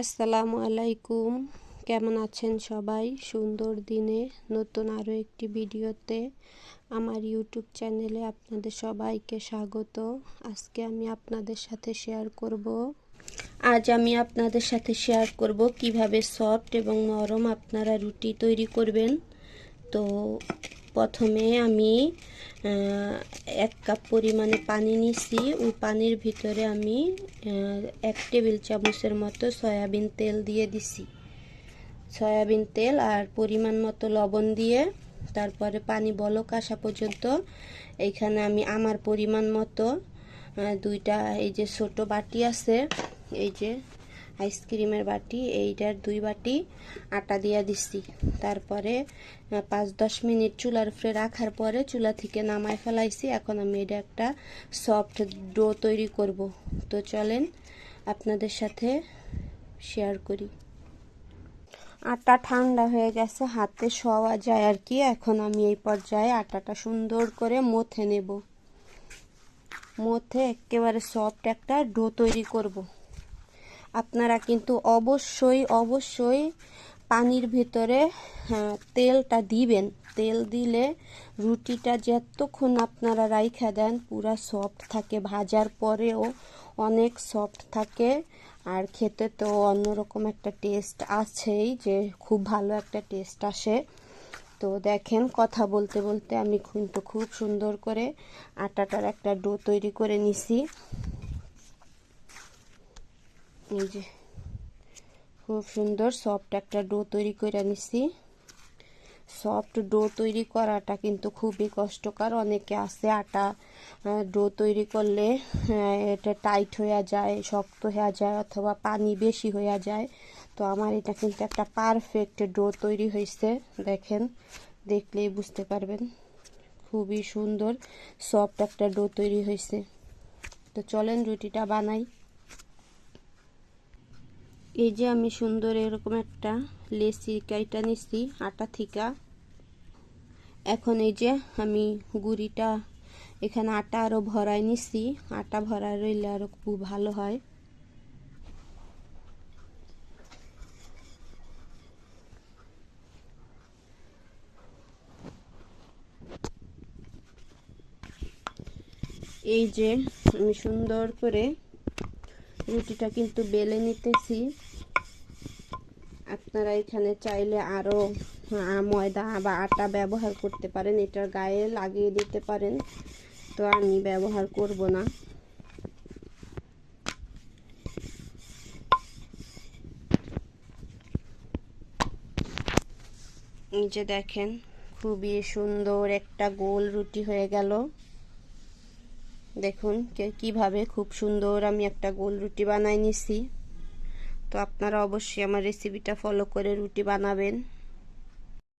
আসসালামু আলাইকুম। কেমন আছেন সবাই? সুন্দর দিনে নতুন আরও একটি ভিডিওতে আমার ইউটিউব চ্যানেলে আপনাদের সবাইকে স্বাগত। আজকে আমি আপনাদের সাথে শেয়ার করব। আজ আমি আপনাদের সাথে শেয়ার করব কীভাবে সফট এবং নরম আপনারা রুটি তৈরি করবেন। তো প্রথমে আমি এক কাপ পরিমাণে পানি নিছি। ওই পানির ভিতরে আমি এক টেবিল চামচের মতো সয়াবিন তেল দিয়ে দিছি। সয়াবিন তেল আর পরিমাণ মতো লবণ দিয়ে তারপরে পানি বলক আসা পর্যন্ত এইখানে আমি আমার পরিমাণ মতো দুইটা এই যে ছোট বাটি আছে, এই যে আইসক্রিমের বাটি, এইটার দুই বাটি আটা দিয়া দিচ্ছি তারপরে পাঁচ দশ মিনিট চুলার উপরে রাখার পরে চুলা থেকে নামায় ফেলাইছি। এখন আমি এটা একটা সফট ডো তৈরি করব। তো চলেন আপনাদের সাথে শেয়ার করি। আটা ঠান্ডা হয়ে গেছে, হাতে শোয়া যায় আর কি। এখন আমি এই পর্যায়ে আটাটা সুন্দর করে মথে নেব। মথে একেবারে সফট একটা ডো তৈরি করব। আপনারা কিন্তু অবশ্যই অবশ্যই পানির ভিতরে হ্যাঁ, তেলটা দিবেন। তেল দিলে রুটিটা যতক্ষণ আপনারা রাইখা দেন পুরা সফট থাকে। ভাজার পরেও অনেক সফট থাকে। আর খেতে তো অন্যরকম একটা টেস্ট আছেই যে খুব ভালো একটা টেস্ট আসে। তো দেখেন কথা বলতে বলতে আমি কিন্তু খুব সুন্দর করে আটাটার একটা ডো তৈরি করে নিছি। এই যে, খুব সুন্দর সফট একটা ডো তৈরি করে নিছি। সফট ডো তৈরি করাটা কিন্তু খুবই কষ্টকর। অনেকে আছে আটা ডো তৈরি করলে এটা টাইট হয়ে যায়, শক্ত হয়ে যায় অথবা পানি বেশি হয়ে যায়। তো আমার এটা কিন্তু একটা পারফেক্ট ডো তৈরি হয়েছে, দেখেন, দেখলেই বুঝতে পারবেন। খুবই সুন্দর সফট একটা ডো তৈরি হয়েছে। তো চলেন রুটিটা বানাই। এই যে আমি সুন্দর এরকম একটা লেসি, কাইটা নিচ্ছি আটা থিকা। এখন এই যে আমি গুড়িটা, এখানে আটা আরও ভরাই নিচ্ছি আটা ভরাই রইলে আরও খুব ভালো হয়। এই যে আমি সুন্দর করে রুটিটা কিন্তু বেলে নিতেছি। আপনারা এখানে চাইলে আরও ময়দা বা আটা ব্যবহার করতে পারেন। এটার গায়ে লাগিয়ে দিতে পারেন। তো আমি ব্যবহার করব না। যে দেখেন, খুবই সুন্দর একটা গোল রুটি হয়ে গেল। দেখুন কীভাবে খুব সুন্দর আমি একটা গোল রুটি বানাই নিছি। তো আপনারা অবশ্যই আমার রেসিপিটা ফলো করে রুটি বানাবেন।